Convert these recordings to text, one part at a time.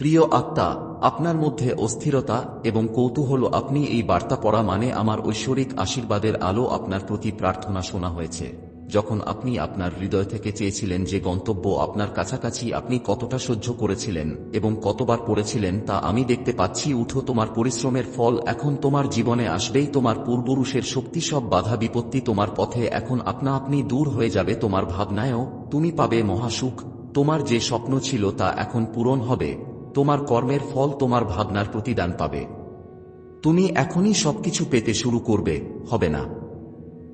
প্রিয় আত্মা, আপনার মধ্যে অস্থিরতা এবং কৌতূহল আপনি এই বার্তা পড়া মানে আমার ঐশ্বরিক আশীর্বাদের আলো আপনার প্রতি প্রার্থনা শোনা হয়েছে। যখন আপনি আপনার হৃদয় থেকে চেয়েছিলেন যে গন্তব্য আপনার কাছাকাছি আপনি কতটা সহ্য করেছিলেন এবং কতবার পড়েছিলেন তা আমি দেখতে পাচ্ছি, উঠো তোমার পরিশ্রমের ফল, এখন তোমার জীবনে আসবেই, তোমার পূর্বপুরুষের শক্তি সব বাধা বিপত্তি তোমার পথে, এখন আপনা আপনি দূর হয়ে যাবে তোমার ভাবনায়ও, তুমি পাবে মহাসুখ। তোমার যে স্বপ্ন ছিল তা এখন পূরণ হবে, তোমার কর্মের ফল তোমার ভাবনার প্রতিদান পাবে। তুমি এখনই সবকিছু পেতে শুরু করবে, হবে না।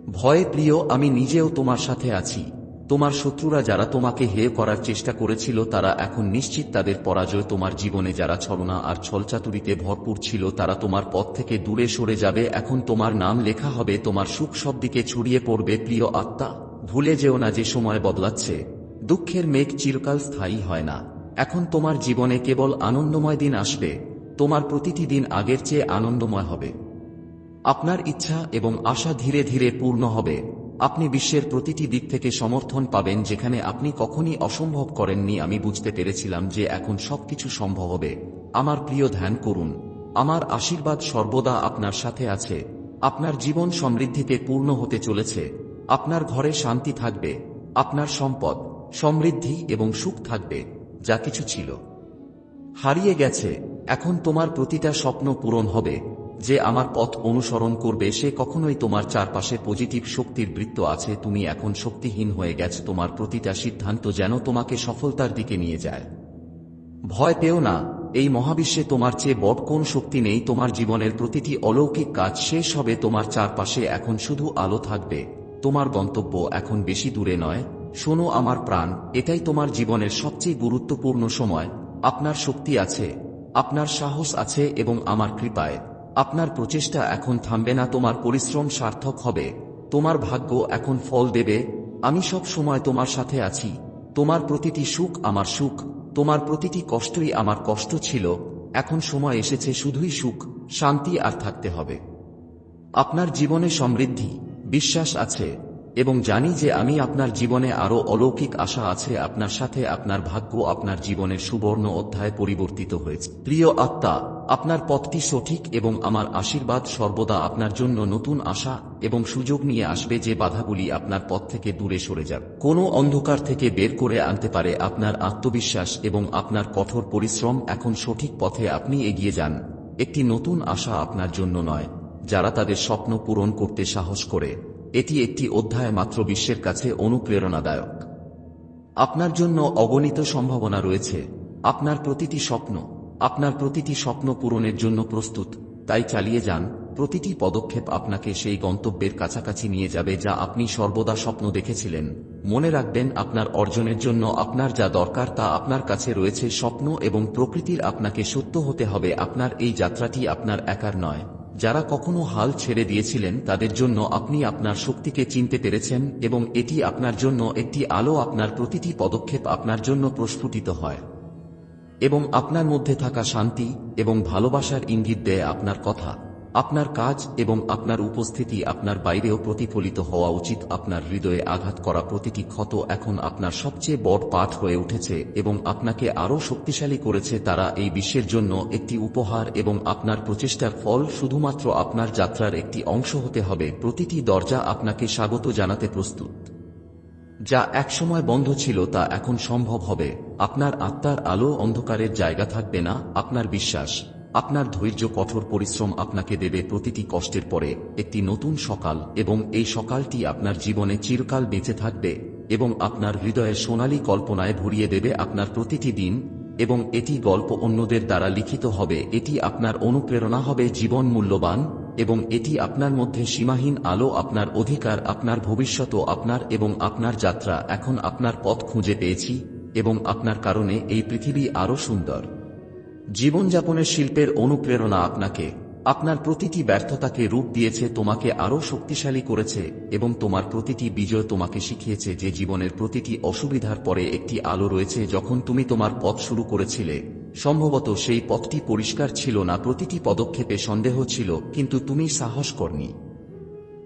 ভয়ে প্রিয়, আমি নিজেও তোমার সাথে আছি। তোমার শত্রুরা যারা তোমাকে হেয় করার চেষ্টা করেছিল, তারা এখন নিশ্চিত তাদের পরাজয় তোমার জীবনে যারা ছলনা আর ছলচাতুরিতে ভরপুর ছিল, তারা তোমার পথ থেকে দূরে সরে যাবে। এখন তোমার নাম লেখা হবে, তোমার সুখ সব দিকে ছড়িয়ে পড়বে। প্রিয় আত্মা, ভুলে যেও না যে সময় বদলাচ্ছে। দুঃখের মেঘ চিরকাল স্থায়ী হয় না। এখন তোমার জীবনে কেবল আনন্দময় দিন আসবে, তোমার প্রতিটি দিন আগের চেয়ে আনন্দময় হবে। আপনার ইচ্ছা এবং আশা ধীরে ধীরে পূর্ণ হবে। আপনি বিশ্বের প্রতিটি দিক থেকে সমর্থন পাবেন যেখানে আপনি কখনই অসম্ভব করেননি। আমি বুঝতে পেরেছিলাম যে এখন সবকিছু সম্ভব হবে। আমার প্রিয় ধ্যান করুন। আমার আশীর্বাদ সর্বদা আপনার সাথে আছে। আপনার জীবন সমৃদ্ধিতে পূর্ণ হতে চলেছে। আপনার ঘরে শান্তি থাকবে। আপনার সম্পদ সমৃদ্ধি এবং সুখ থাকবে, যা কিছু ছিল। হারিয়ে গেছে, এখন তোমার প্রতিটা স্বপ্ন পূরণ হবে। যে আমার পথ অনুসরণ করবে, সে কখনোই তোমার চারপাশে পজিটিভ শক্তির বৃত্ত আছে। তুমি এখন শক্তিহীন হয়ে গেছ, তোমার প্রতিটা সিদ্ধান্ত যেন তোমাকে সফলতার দিকে নিয়ে যায়। ভয় পেও না, এই মহাবিশ্বে তোমার চেয়ে বড় কোন শক্তি নেই। তোমার জীবনের প্রতিটি অলৌকিক কাজ শেষ হবে, তোমার চারপাশে এখন শুধু আলো থাকবে। তোমার গন্তব্য এখন বেশি দূরে নয় শোনো আমার প্রাণ, এটাই তোমার জীবনের সবচেয়ে গুরুত্বপূর্ণ সময়, আপনার শক্তি আছে, আপনার সাহস আছে এবং আমার কৃপায়, আপনার প্রচেষ্টা এখন থামবে না, তোমার পরিশ্রম সার্থক হবে, তোমার ভাগ্য এখন ফল দেবে, আমি সব সময় তোমার সাথে আছি, তোমার প্রতিটি সুখ আমার সুখ, তোমার প্রতিটি কষ্টই আমার কষ্ট ছিল, এখন সময় এসেছে শুধুই সুখ, শান্তি আর থাকতে হবে। আপনার জীবনে সমৃদ্ধি, বিশ্বাস আছে এবং জানি যে আমি আপনার জীবনে আরও অলৌকিক আশা আছে, আপনার সাথে আপনার ভাগ্য আপনার জীবনের সুবর্ণ অধ্যায় পরিবর্তিত হয়েছে। প্রিয় আত্মা, আপনার পথটি সঠিক এবং আমার আশীর্বাদ সর্বদা আপনার জন্য নতুন আশা এবং সুযোগ নিয়ে আসবে যে বাধাগুলি আপনার পথ থেকে দূরে সরে যাবে। কোনো অন্ধকার থেকে বের করে আনতে পারে আপনার আত্মবিশ্বাস এবং আপনার কঠোর পরিশ্রম। এখন সঠিক পথে আপনি এগিয়ে যান। একটি নতুন আশা আপনার জন্য নয়, যারা তাদের স্বপ্ন পূরণ করতে সাহস করে। এটি একটি অধ্যায় মাত্র বিশ্বের কাছে অনুপ্রেরণাদায়ক। আপনার জন্য অগণিত সম্ভাবনা রয়েছে। আপনার প্রতিটি স্বপ্ন, আপনার প্রতিটি স্বপ্ন পূরণের জন্য প্রস্তুত। তাই চালিয়ে যান, প্রতিটি পদক্ষেপ আপনাকে সেই গন্তব্যের কাছাকাছি নিয়ে যাবে যা আপনি সর্বদা স্বপ্ন দেখেছিলেন। মনে রাখবেন, আপনার অর্জনের জন্য আপনার যা দরকার তা আপনার কাছে রয়েছে। স্বপ্ন এবং প্রকৃতির আপনাকে সত্য হতে হবে। আপনার এই যাত্রাটি আপনার একার নয়। যারা কখনো হাল ছেড়ে দিয়েছিলেন, তাদের জন্য আপনি আপনার শক্তিকে চিনতে পেরেছেন এবং এটি আপনার জন্য একটি আলো আপনার প্রতিটি পদক্ষেপ আপনার জন্য প্রস্ফুটিত হয়। এবং আপনার মধ্যে থাকা শান্তি এবং ভালোবাসার ইঙ্গিত দেয় আপনার কথা। আপনার কাজ এবং আপনার উপস্থিতি আপনার বাইরেও প্রতিফলিত হওয়া উচিত। আপনার হৃদয়ে আঘাত করা প্রতিটি ক্ষত এখন আপনার সবচেয়ে বড় পাঠ হয়ে উঠেছে এবং আপনাকে আরও শক্তিশালী করেছে তারা এই বিশ্বের জন্য একটি উপহার এবং আপনার প্রচেষ্টার ফল শুধুমাত্র আপনার যাত্রার একটি অংশ হতে হবে। প্রতিটি দরজা আপনাকে স্বাগত জানাতে প্রস্তুত। যা একসময় বন্ধ ছিল তা এখন সম্ভব হবে। আপনার আত্মার আলো অন্ধকারের জায়গা থাকবে না। আপনার বিশ্বাস আপনার ধৈর্য কঠোর পরিশ্রম আপনাকে দেবে প্রতিটি কষ্টের পরে। একটি নতুন সকাল এবং এই সকালটি আপনার জীবনে চিরকাল বেঁচে থাকবে এবং আপনার হৃদয়ে সোনালী কল্পনায় ভরিয়ে দেবে আপনার প্রতিটি দিন এবং এটি গল্প অন্যদের দ্বারা লিখিত হবে। এটি আপনার অনুপ্রেরণা হবে জীবন মূল্যবান এবং এটি আপনার মধ্যে সীমাহীন আলো, আপনার অধিকার, আপনার ভবিষ্যৎ আপনার এবং আপনার যাত্রা। এখন আপনার পথ খুঁজে পেয়েছি এবং আপনার কারণে এই পৃথিবী আরও সুন্দর। জীবনযাপনের শিল্পের অনুপ্রেরণা আপনাকে, আপনার প্রতিটি ব্যর্থতাকে রূপ দিয়েছে, তোমাকে আরও শক্তিশালী করেছে এবং তোমার প্রতিটি বিজয় তোমাকে শিখিয়েছে যে জীবনের প্রতিটি অসুবিধার পরে একটি আলো রয়েছে যখন তুমি তোমার পথ শুরু করেছিলে। সম্ভবত সেই পথটি পরিষ্কার ছিল না, প্রতিটি পদক্ষেপে সন্দেহ ছিল, কিন্তু তুমি সাহস করনি।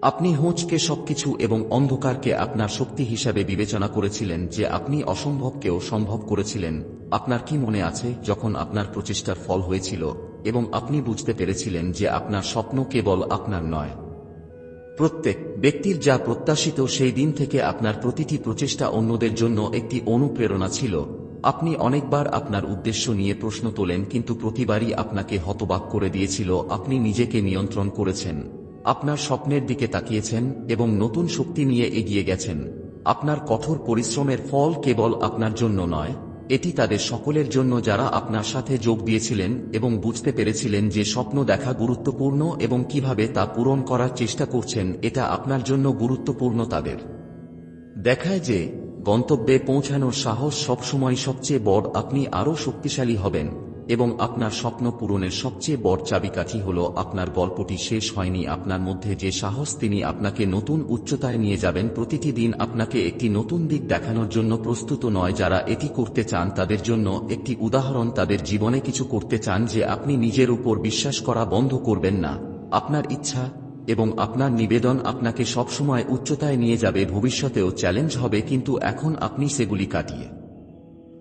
আপনি হোঁচকে সবকিছু এবং অন্ধকারকে আপনার শক্তি হিসাবে বিবেচনা করেছিলেন যে আপনি অসম্ভবকেও সম্ভব করেছিলেন। আপনার কি মনে আছে যখন আপনার প্রচেষ্টার ফল হয়েছিল এবং আপনি বুঝতে পেরেছিলেন যে আপনার স্বপ্ন কেবল আপনার নয়? প্রত্যেক ব্যক্তির যা প্রত্যাশিত সেই দিন থেকে আপনার প্রতিটি প্রচেষ্টা অন্যদের জন্য একটি অনুপ্রেরণা ছিল। আপনি অনেকবার আপনার উদ্দেশ্য নিয়ে প্রশ্ন তোলেন কিন্তু প্রতিবারই আপনাকে হতবাক করে দিয়েছিল। আপনি নিজেকে নিয়ন্ত্রণ করেছেন। আপনার স্বপ্নের দিকে তাকিয়েছেন এবং নতুন শক্তি নিয়ে এগিয়ে গেছেন। আপনার কঠোর পরিশ্রমের ফল কেবল আপনার জন্য নয়, এটি তাদের সকলের জন্য যারা আপনার সাথে যোগ দিয়েছিলেন এবং বুঝতে পেরেছিলেন যে স্বপ্ন দেখা গুরুত্বপূর্ণ এবং কীভাবে তা পূরণ করার চেষ্টা করছেন, এটা আপনার জন্য গুরুত্বপূর্ণ তাদের। দেখায় যে গন্তব্যে পৌঁছানোর সাহস সবসময় সবচেয়ে বড়, আপনি আরও শক্তিশালী হবেন। এবং আপনার স্বপ্ন পূরণের সবচেয়ে বড় চাবিকাঠি হল, আপনার গল্পটি শেষ হয়নি, আপনার মধ্যে যে সাহস তিনি আপনাকে নতুন উচ্চতায় নিয়ে যাবেন, প্রতিটি দিন আপনাকে একটি নতুন দিক দেখানোর জন্য প্রস্তুত নয়, যারা এটি করতে চান তাদের জন্য একটি উদাহরণ, তাদের জীবনে কিছু করতে চান যে আপনি নিজের উপর বিশ্বাস করা বন্ধ করবেন না। আপনার ইচ্ছা এবং আপনার নিবেদন আপনাকে সবসময় উচ্চতায় নিয়ে যাবে, ভবিষ্যতেও চ্যালেঞ্জ হবে, কিন্তু এখন আপনি সেগুলি কাটিয়ে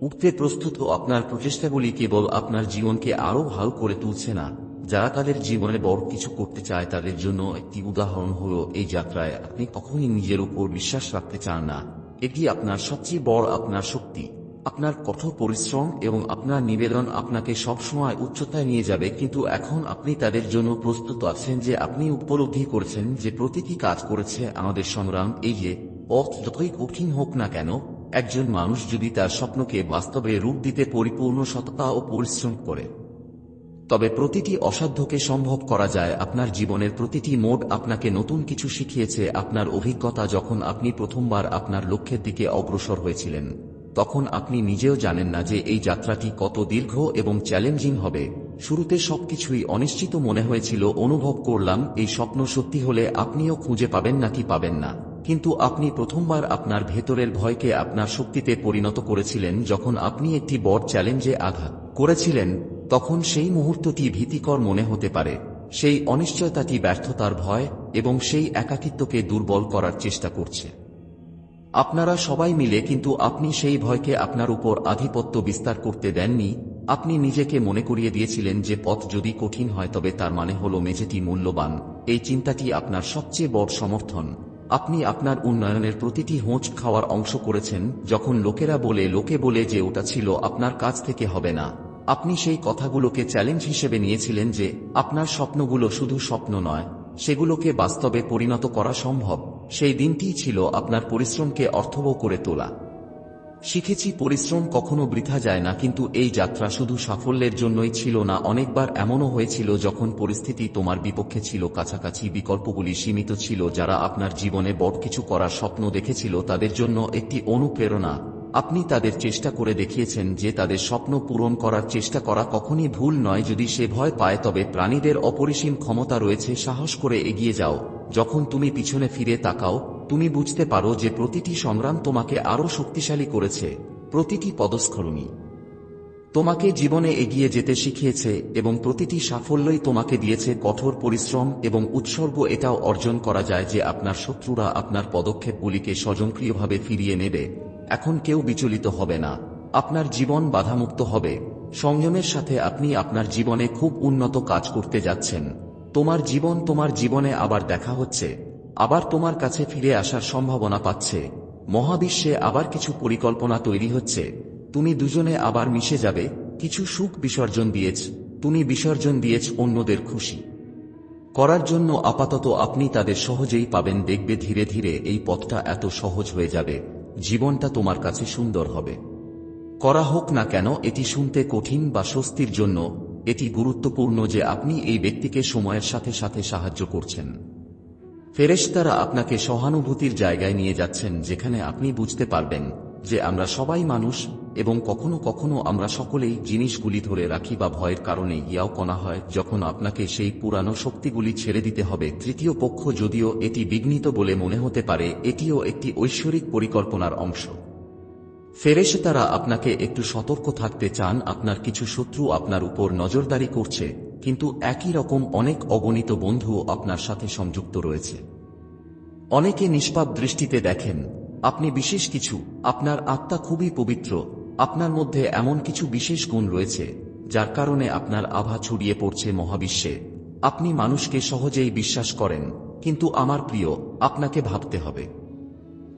উঠতে প্রস্তুত আপনার প্রচেষ্টাগুলি কেবল আপনার জীবনকে আরও ভালো করে তুলছে না। যারা তাদের জীবনে বড় কিছু করতে চায়, তাদের জন্য একটি উদাহরণ হল এই যাত্রায় আপনি কখনই নিজের উপর বিশ্বাস রাখতে চান না। এটি আপনার সবচেয়ে বড় আপনার শক্তি। আপনার কঠোর পরিশ্রম এবং আপনার নিবেদন আপনাকে সবসময় উচ্চতায় নিয়ে যাবে, কিন্তু এখন আপনি তাদের জন্য প্রস্তুত আছেন যে আপনি উপলব্ধি করেছেন যে প্রতিটি কাজ করেছে আমাদের সংগ্রাম, এই যে পথ যতই কঠিন হোক না কেন একজন মানুষ যদি তার স্বপ্নকে বাস্তবে রূপ দিতে পরিপূর্ণ সততা ও পরিশ্রম করে, তবে প্রতিটি অসাধ্যকে সম্ভব করা যায় আপনার জীবনের প্রতিটি মোড আপনাকে নতুন কিছু শিখিয়েছে আপনার অভিজ্ঞতা যখন আপনি প্রথমবার আপনার লক্ষ্যের দিকে অগ্রসর হয়েছিলেন, তখন আপনি নিজেও জানেন না যে এই যাত্রাটি কত দীর্ঘ এবং চ্যালেঞ্জিং হবে। শুরুতে সবকিছুই অনিশ্চিত মনে হয়েছিল, অনুভব করলাম, এই স্বপ্ন সত্যি হলে আপনিও খুঁজে পাবেন নাকি পাবেন না। কিন্তু আপনি প্রথমবার আপনার ভেতরের ভয়কে আপনার শক্তিতে পরিণত করেছিলেন যখন আপনি একটি বড় চ্যালেঞ্জে আঘাত করেছিলেন, তখন সেই মুহূর্তটি ভীতিকর মনে হতে পারে। সেই অনিশ্চয়তাটি ব্যর্থতার ভয় এবং সেই একাকিত্বকে দুর্বল করার চেষ্টা করছে। আপনারা সবাই মিলে কিন্তু আপনি সেই ভয়কে আপনার উপর আধিপত্য বিস্তার করতে দেননি, আপনি নিজেকে মনে করিয়ে দিয়েছিলেন যে পথ যদি কঠিন হয় তবে তার মানে হল মেঝেটি মূল্যবান। এই চিন্তাটি আপনার সবচেয়ে বড় সমর্থন। আপনি আপনার উন্নয়নের প্রতিটি হোঁচ খাওয়ার অংশ করেছেন, যখন লোকেরা বলে, লোকে বলে যে ওটা ছিল আপনার কাছ থেকে হবে না। আপনি সেই কথাগুলোকে চ্যালেঞ্জ হিসেবে নিয়েছিলেন যে, আপনার স্বপ্নগুলো শুধু স্বপ্ন নয়, সেগুলোকে বাস্তবে পরিণত করা সম্ভব। সেই দিনটি ছিল আপনার পরিশ্রমকে অর্থবহ করে তোলা। শিখেছি পরিশ্রম কখনো বৃথা যায় না, কিন্তু এই যাত্রা শুধু সাফল্যের জন্যই ছিল না, অনেকবার এমনও হয়েছিল যখন পরিস্থিতি তোমার বিপক্ষে ছিল, কাছাকাছি বিকল্পগুলি সীমিত ছিল, যারা আপনার জীবনে বড় কিছু করার স্বপ্ন দেখেছিল, তাদের জন্য একটি অনুপ্রেরণা। আপনি তাদের চেষ্টা করে দেখিয়েছেন যে তাদের স্বপ্ন পূরণ করার চেষ্টা করা কখনই ভুল নয়, যদি সে ভয় পায়, তবে প্রাণীদের অপরিসীম ক্ষমতা রয়েছে, সাহস করে এগিয়ে যাও। যখন তুমি পিছনে ফিরে তাকাও, তুমি বুঝতে পারো যে প্রতিটি সংগ্রাম তোমাকে আরও শক্তিশালী করেছে, প্রতিটি পদস্খলনই তোমাকে জীবনে এগিয়ে যেতে শিখিয়েছে এবং প্রতিটি সাফল্যই তোমাকে দিয়েছে কঠোর পরিশ্রম এবং উৎসর্গ এটাও অর্জন করা যায় যে আপনার শত্রুরা আপনার পদক্ষেপগুলিকে স্বয়ংক্রিয়ভাবে ফিরিয়ে নেবে। এখন কেউ বিচলিত হবে না। আপনার জীবন বাধামুক্ত হবে। সংযমের সাথে আপনি আপনার জীবনে খুব উন্নত কাজ করতে যাচ্ছেন। তোমার জীবন তোমার জীবনে আবার দেখা হচ্ছে, আবার তোমার কাছে ফিরে আসার সম্ভাবনা পাচ্ছে। মহাবিশ্বে আবার কিছু পরিকল্পনা তৈরি হচ্ছে। তুমি দুজনে আবার মিশে যাবে, কিছু সুখ বিসর্জন দিয়েছ, তুমি বিসর্জন দিয়েছ অন্যদের খুশি। করার জন্য আপাতত আপনি তাদের সহজেই পাবেন, দেখবে ধীরে ধীরে এই পথটা এত সহজ হয়ে যাবে, জীবনটা তোমার কাছে সুন্দর হবে। করা হোক না কেন, এটি শুনতে কঠিন বা স্বস্তির জন্য এটি গুরুত্বপূর্ণ যে আপনি এই ব্যক্তিকে সময়ের সাথে সাথে সাহায্য করছেন। ফেরেশতারা আপনাকে সহানুভূতির জায়গায় নিয়ে যাচ্ছেন যেখানে আপনি বুঝতে পারবেন যে আমরা সবাই মানুষ এবং কখনো কখনো আমরা সকলেই জিনিসগুলি ধরে রাখি বা ভয়ের কারণে ইয়াও কণা হয় যখন আপনাকে সেই পুরানো শক্তিগুলি ছেড়ে দিতে হবে। তৃতীয় পক্ষ যদিও এটি বিঘ্নিত বলে মনে হতে পারে, এটিও একটি ঐশ্বরিক পরিকল্পনার অংশ। ফেরেশে তারা আপনাকে একটু সতর্ক থাকতে চান, আপনার কিছু শত্রু আপনার উপর নজরদারি করছে, কিন্তু একই রকম অনেক অগণিত বন্ধুও আপনার সাথে সংযুক্ত রয়েছে। অনেকে নিষ্পাপ দৃষ্টিতে দেখেন, আপনি বিশেষ কিছু, আপনার আত্মা খুবই পবিত্র, আপনার মধ্যে এমন কিছু বিশেষ গুণ রয়েছে, যার কারণে আপনার আভা ছড়িয়ে পড়ছে মহাবিশ্বে। আপনি মানুষকে সহজেই বিশ্বাস করেন, কিন্তু আমার প্রিয়, আপনাকে ভাবতে হবে।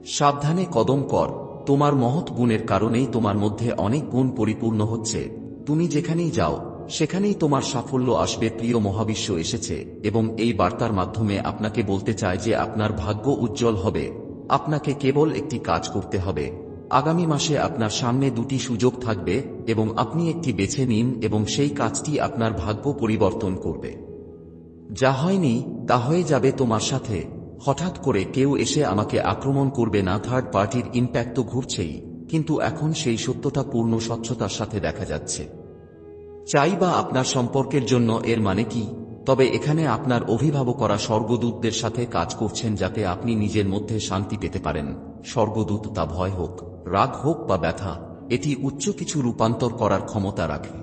সাবধানে কদম কর তোমার মহৎ গুণের কারণেই তোমার মধ্যে অনেক গুণ পরিপূর্ণ হচ্ছে। তুমি যেখানেই যাও, সেখানেই তোমার সাফল্য আসবে, প্রিয় মহাবিশ্ব এসেছে, এবং এই বার্তার মাধ্যমে আপনাকে বলতে চায় যে আপনার ভাগ্য উজ্জ্বল হবে। আপনাকে কেবল একটি কাজ করতে হবে। আগামী মাসে আপনার সামনে দুটি সুযোগ থাকবে, এবং আপনি একটি বেছে নিন, এবং সেই কাজটি আপনার ভাগ্য পরিবর্তন করবে। যা হয়নি, তা হয়ে যাবে তোমার সাথে। হঠাৎ করে কেউ এসে আমাকে আক্রমণ করবে না থার্ড পার্টির ইম্প্যাক্ট তো ঘুরছেই, কিন্তু এখন সেই সত্যতা পূর্ণ স্বচ্ছতার সাথে দেখা যাচ্ছে। চাই বা আপনার সম্পর্কের জন্য এর মানে কি, তবে এখানে আপনার অভিভাবকরা স্বর্গদূতদের সাথে কাজ করছেন যাতে আপনি নিজের মধ্যে শান্তি পেতে পারেন। স্বর্গদূত তা ভয় হোক, রাগ হোক বা ব্যথা, এটি উচ্চ কিছু রূপান্তর করার ক্ষমতা রাখে।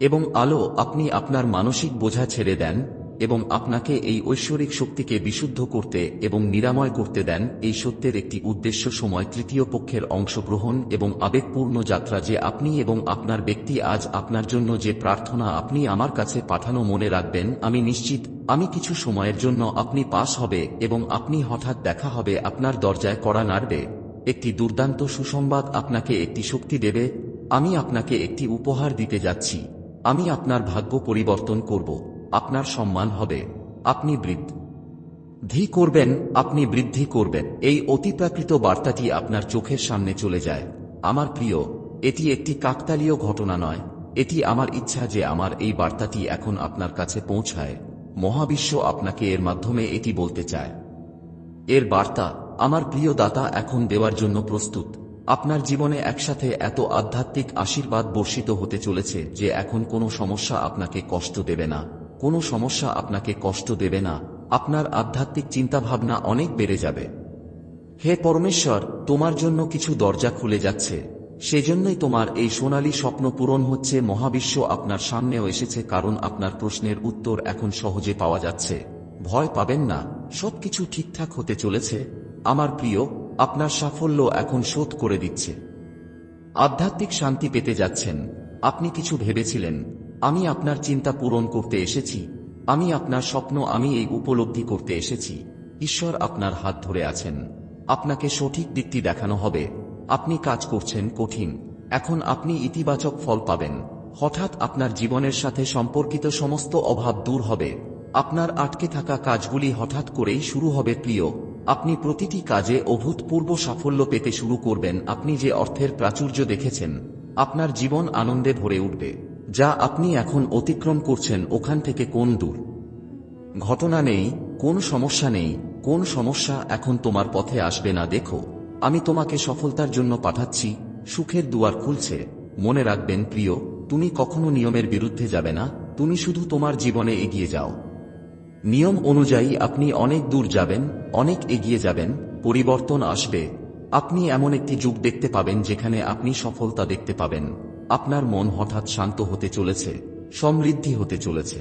এবং আলো, আপনি আপনার মানসিক বোঝা ছেড়ে দেন এবং আপনাকে এই ঐশ্বরিক শক্তিকে বিশুদ্ধ করতে এবং নিরাময় করতে দেন, এই সত্যের একটি উদ্দেশ্য সময় তৃতীয় পক্ষের অংশগ্রহণ এবং আবেগপূর্ণ যাত্রা যে আপনি এবং আপনার ব্যক্তি আজ আপনার জন্য যে প্রার্থনা আপনি আমার কাছে পাঠানো মনে রাখবেন, আমি নিশ্চিত, আমি কিছু সময়ের জন্য আপনি পাস হবে এবং আপনি হঠাৎ দেখা হবে, আপনার দরজায় কড়া নাড়বে। একটি দুর্দান্ত সুসংবাদ আপনাকে একটি শক্তি দেবে, আমি আপনাকে একটি উপহার দিতে যাচ্ছি, আমি আপনার ভাগ্য পরিবর্তন করব। আপনার সম্মান হবে। আপনি বৃদ্ধি। করবেন, আপনি বৃদ্ধি করবেন। এই অতিপ্রাকৃত বার্তাটি আপনার চোখের সামনে চলে যায়। আমার প্রিয়, এটি একটি কাকতালীয় ঘটনা নয়। এটি আমার ইচ্ছা যে আমার এই বার্তাটি এখন আপনার কাছে পৌঁছায়। মহাবিশ্ব আপনাকে এর মাধ্যমে এটি বলতে চায়। এর বার্তা, আমার প্রিয় দাতা এখন দেওয়ার জন্য প্রস্তুত। আপনার জীবনে একসাথে এত আধ্যাত্মিক আশীর্বাদ বর্ষিত হতে চলেছে যে এখন কোনো সমস্যা আপনাকে কষ্ট দেবে না। কোনো সমস্যা আপনাকে কষ্ট দেবে না, আপনার আধ্যাত্মিক চিন্তাভাবনা অনেক বেড়ে যাবে। হে পরমেশ্বর, তোমার জন্য কিছু দরজা খুলে যাচ্ছে। সেজন্যই তোমার এই সোনালী স্বপ্ন পূরণ হচ্ছে, মহাবিশ্ব আপনার সামনেও এসেছে, কারণ আপনার প্রশ্নের উত্তর এখন সহজে পাওয়া যাচ্ছে। ভয় পাবেন না, সবকিছু ঠিকঠাক হতে চলেছে। আমার প্রিয়, আপনার সাফল্য এখন শোধ করে দিচ্ছে। আধ্যাত্মিক শান্তি পেতে যাচ্ছেন। আপনি কিছু ভেবেছিলেন আমি আপনার চিন্তা পূরণ করতে এসেছি। আমি আপনার স্বপ্ন আমি এই উপলব্ধি করতে এসেছি। ঈশ্বর আপনার হাত ধরে আছেন। আপনাকে সঠিক দিকটি দেখানো হবে। আপনি কাজ করছেন কঠিন। এখন আপনি ইতিবাচক ফল পাবেন। হঠাৎ আপনার জীবনের সাথে সম্পর্কিত সমস্ত অভাব দূর হবে। আপনার আটকে থাকা কাজগুলি হঠাৎ করেই শুরু হবে প্রিয়। আপনি প্রতিটি কাজে অভূতপূর্ব সাফল্য পেতে শুরু করবেন। আপনি যে অর্থের প্রাচুর্য দেখেছেন, আপনার জীবন আনন্দে ভরে উঠবে। যা আপনি এখন অতিক্রম করছেন ওখান থেকে কোন দূর? ঘটনা নেই, কোন সমস্যা নেই, কোন সমস্যা এখন তোমার পথে আসবে না দেখো। আমি তোমাকে সফলতার জন্য পাঠাচ্ছি, সুখের দুয়ার খুলছে। মনে রাখবেন, প্রিয়, তুমি কখনো নিয়মের বিরুদ্ধে যাবে না, তুমি শুধু তোমার জীবনে এগিয়ে যাও। নিয়ম অনুযায়ী আপনি অনেক দূর যাবেন, অনেক এগিয়ে যাবেন, পরিবর্তন আসবে। আপনি এমন একটি যুগ দেখতে পাবেন যেখানে আপনি সফলতা দেখতে পাবেন। আপনার মন হঠাৎ শান্ত হতে চলেছে, সমৃদ্ধি হতে চলেছে।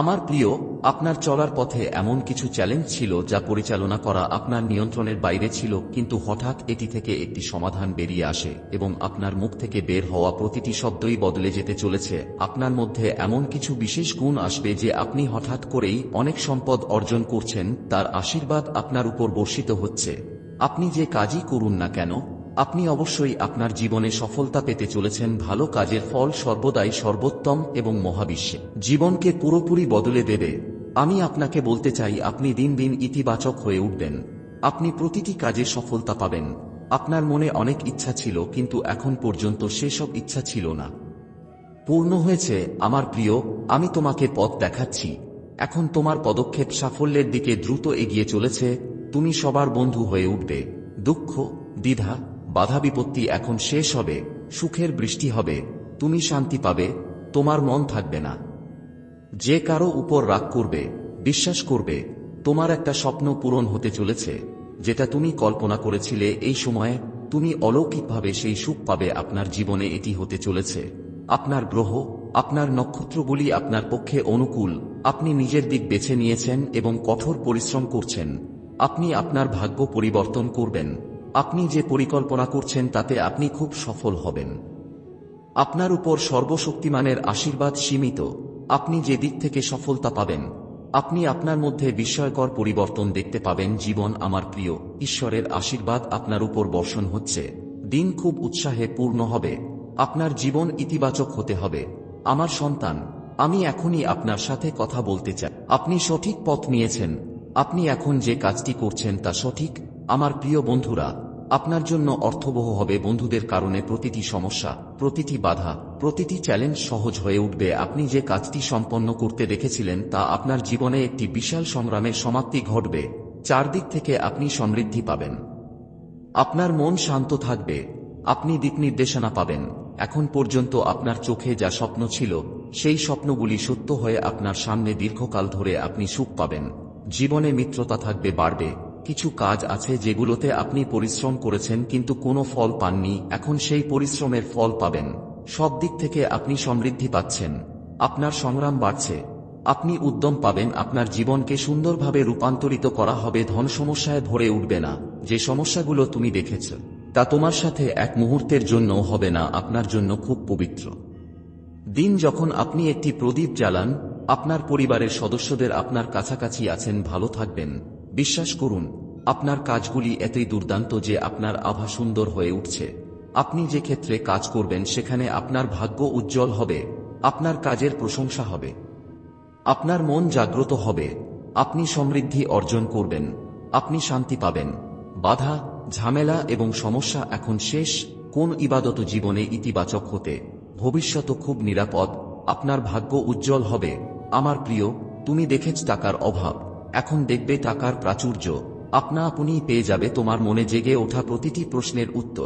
আমার প্রিয়, আপনার চলার পথে এমন কিছু চ্যালেঞ্জ ছিল যা পরিচালনা করা আপনার নিয়ন্ত্রণের বাইরে ছিল, কিন্তু হঠাৎ এটি থেকে একটি সমাধান বেরিয়ে আসে এবং আপনার মুখ থেকে বের হওয়া প্রতিটি শব্দই বদলে যেতে চলেছে। আপনার মধ্যে এমন কিছু বিশেষ গুণ আসবে যে আপনি হঠাৎ করেই অনেক সম্পদ অর্জন করছেন, তার আশীর্বাদ আপনার উপর বর্ষিত হচ্ছে। আপনি যে কাজই করুন না কেন আপনি অবশ্যই আপনার জীবনে সফলতা পেতে চলেছেন ভালো কাজের ফল সর্বদাই সর্বোত্তম এবং মহাবিশ্বে। জীবনকে পুরোপুরি বদলে দেবে। আমি আপনাকে বলতে চাই, আপনি দিন দিন ইতিবাচক হয়ে উঠবেন। আপনি প্রতিটি কাজে সফলতা পাবেন। আপনার মনে অনেক ইচ্ছা ছিল, কিন্তু এখন পর্যন্ত সেসব ইচ্ছা ছিল না। পূর্ণ হয়েছে, আমার প্রিয়, আমি তোমাকে পথ দেখাচ্ছি। এখন তোমার পদক্ষেপ সাফল্যের দিকে দ্রুত এগিয়ে চলেছে। তুমি সবার বন্ধু হয়ে উঠবে। দুঃখ, দ্বিধা বাধা বিপত্তি এখন শেষ হবে, সুখের বৃষ্টি হবে, তুমি শান্তি পাবে, তোমার মন থাকবে না। যে কারও উপর রাগ করবে, বিশ্বাস করবে, তোমার একটা স্বপ্ন পূরণ হতে চলেছে, যেটা তুমি কল্পনা করেছিলে এই সময়ে, তুমি অলৌকিকভাবে সেই সুখ পাবে আপনার জীবনে এটি হতে চলেছে। আপনার গ্রহ, আপনার নক্ষত্রগুলি আপনার পক্ষে অনুকূল, আপনি নিজের দিক বেছে নিয়েছেন এবং কঠোর পরিশ্রম করছেন, আপনি আপনার ভাগ্য পরিবর্তন করবেন। আপনি যে পরিকল্পনা করছেন তাতে আপনি খুব সফল হবেন। আপনার উপর সর্বশক্তিমানের আশীর্বাদ সীমিত। আপনি যে দিক থেকে সফলতা পাবেন, আপনি আপনার মধ্যে বিস্ময়কর পরিবর্তন দেখতে পাবেন। জীবন আমার প্রিয়, ঈশ্বরের আশীর্বাদ আপনার উপর বর্ষণ হচ্ছে। দিন খুব উৎসাহে পূর্ণ হবে। আপনার জীবন ইতিবাচক হতে হবে। আমার সন্তান, আমি এখনই আপনার সাথে কথা বলতে চাই। আপনি সঠিক পথ নিয়েছেন। আপনি এখন যে কাজটি করছেন তা সঠিক। আমার প্রিয় বন্ধুরা, আপনার জন্য অর্থবহ হবে বন্ধুদের কারণে প্রতিটি সমস্যা, প্রতিটি বাধা, প্রতিটি চ্যালেঞ্জ সহজ হয়ে উঠবে। আপনি যে কাজটি সম্পন্ন করতে দেখেছিলেন তা আপনার জীবনে একটি বিশাল সংগ্রামের সমাপ্তি ঘটবে। চারদিক থেকে আপনি সমৃদ্ধি পাবেন। আপনার মন শান্ত থাকবে। আপনি দিক নির্দেশনা পাবেন। এখন পর্যন্ত আপনার চোখে যা স্বপ্ন ছিল, সেই স্বপ্নগুলি সত্য হয়ে আপনার সামনে দীর্ঘকাল ধরে আপনি সুখ পাবেন। জীবনে মিত্রতা থাকবে বাড়বে। কিছু কাজ আছে যেগুলোতে আপনি পরিশ্রম করেছেন কিন্তু কোনো ফল পাননি, এখন সেই পরিশ্রমের ফল পাবেন। সব দিক থেকে আপনি সমৃদ্ধি পাচ্ছেন। আপনার সংগ্রাম বাড়ছে। আপনি উদ্যম পাবেন, আপনার জীবনকে সুন্দরভাবে রূপান্তরিত করা হবে, ধন সমস্যায় ভরে উঠবে না। যে সমস্যাগুলো তুমি দেখেছ, তা তোমার সাথে এক মুহূর্তের জন্য হবে না, আপনার জন্য খুব পবিত্র। দিন যখন আপনি একটি প্রদীপ জ্বালান, আপনার পরিবারের সদস্যদের আপনার কাছাকাছি আছেন, ভালো থাকবেন। বিশ্বাস করুন, আপনার কাজগুলি এতই দুর্দান্ত যে আপনার আভা সুন্দর হয়ে উঠছে। আপনি যে ক্ষেত্রে কাজ করবেন সেখানে আপনার ভাগ্য উজ্জ্বল হবে, আপনার কাজের প্রশংসা হবে। আপনার মন জাগ্রত হবে, আপনি সমৃদ্ধি অর্জন করবেন, আপনি শান্তি পাবেন। বাধা, ঝামেলা এবং সমস্যা এখন শেষ, কোন ইবাদত জীবনে ইতিবাচক হতে? ভবিষ্যৎ খুব নিরাপদ, আপনার ভাগ্য উজ্জ্বল হবে। আমার প্রিয়, তুমি দেখেছ টাকার অভাব। এখন দেখবে টাকার প্রাচুর্য। আপনা আপনিই পেয়ে যাবে তোমার মনে জেগে ওঠা প্রতিটি প্রশ্নের উত্তর।